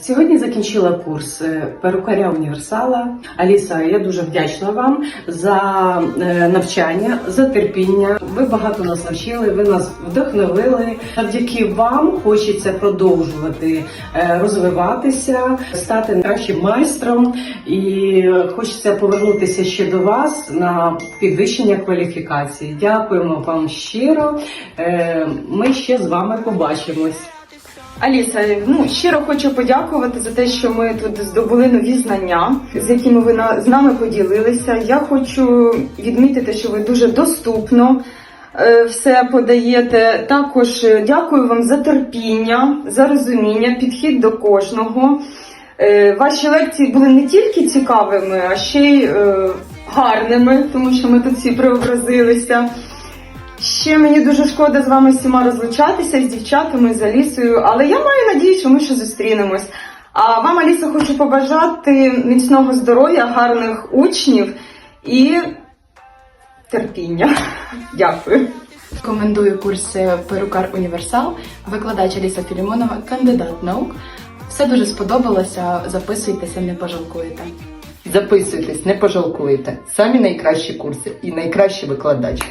Сьогодні закінчила курс е, перукаря універсала. Аліса, я дуже вдячна вам за е, навчання, за терпіння. Ви багато нас навчили, ви нас вдохновили. Завдяки вам хочеться продовжувати е, розвиватися, стати кращим майстром, і хочеться повернутися ще до вас на підвищення кваліфікації. Дякуємо вам щиро. Ми ще з вами побачимось. Аліса, ну щиро хочу подякувати за те, що ми тут здобули нові знання, з якими ви на- з нами поділилися. Я хочу відмітити, що ви дуже доступно е, все подаєте. Також е, дякую вам за терпіння, за розуміння, підхід до кожного. Е, Ваші лекції були не тільки цікавими, а ще й е, гарними, тому що ми тут всі преобразилися. Ще мені дуже шкода з вами всіма розлучатися з дівчатами, з Алісою, але я маю надію, що ми ще зустрінемось. А вам, Аліса, хочу побажати міцного здоров'я, гарних учнів і терпіння. Дякую. Рекомендую курси Перукар Універсал, викладач Аліса Філімонова, кандидат наук. Все дуже сподобалося. Записуйтеся, не пожалкуєте. Записуйтесь, не пожалкуєте. Самі найкращі курси і найкращий викладач.